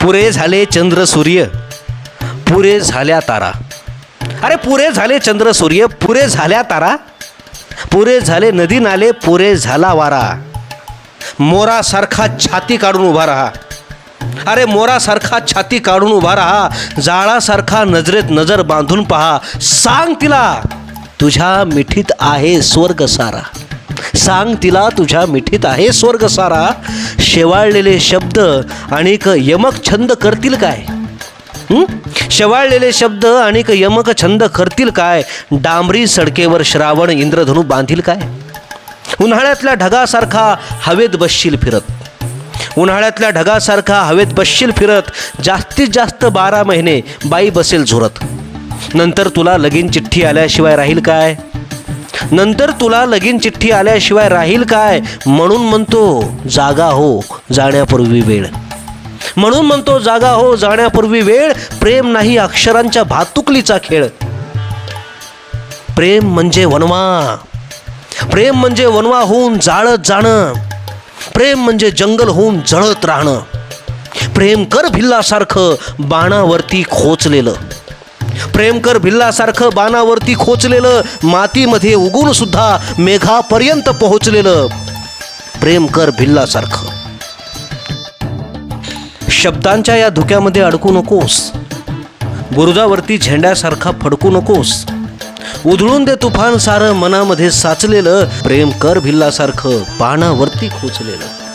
पुरे झाले चंद्र सूर्य पुरे झाल्या तारा. अरे पुरे झाले चंद्र सूर्य पुरे झाल्या तारा. पुरे झाले नदी नाले पुरे झाला वारा. मोरासारखा छाती काढून उभा राहा. अरे मोरासारखा छाती काढून उभा राहा. जाळासारखा नजरेत नजर बांधून पहा. सांग तिला तुझ्या मिठीत आहे स्वर्ग सारा सांग तिला तुझ्या मिठीत आहे स्वर्ग सारा शेवाळलेले शब्द आणि यमक छंद करतील काय? शेवाळलेले शब्द आणि यमक छंद करतील काय? डांबरी सडकेवर श्रावण इंद्रधनू बांधील काय? उन्हाळ्यातल्या ढगासारखा हवेत बसशील फिरत. उन्हाळ्यातल्या ढगासारखा हवेत बसशील फिरत. जास्तीत जास्त बारा महिने बाई बसेल झुरत. नंतर तुला लगीन चिठ्ठी आल्याशिवाय राहील काय? नंतर तुला लगीन चिठ्ठी आल्याशिवाय राहील काय? म्हणून म्हणतो जागा हो. जाण्यापूर्वी वेळ. म्हणून म्हणतो जागा हो जाण्यापूर्वी वेळ. प्रेम नाही अक्षरांच्या भातुकलीचा खेळ. प्रेम म्हणजे वनवा प्रेम म्हणजे वनवा होऊन जाळत जाणं. प्रेम म्हणजे जंगल होऊन जळत राहणं. प्रेम कर भिल्लासारखं बाणावरती खोचलेलं. प्रेम कर भिल्लासारखं बाणावरती खोचलेलं. मातीमध्ये उगून सुद्धा मेघापर्यंत पोहोचलेलं. प्रेम कर भिल्लासारखं. शब्दांच्या या धुक्यामध्ये अडकू नकोस. बुरुजावरती झेंड्यासारखा फडकू नकोस. उधळून दे तुफान सारं मनामध्ये साचलेलं प्रेम कर भिल्लासारखं पानावरती खोचलेलं.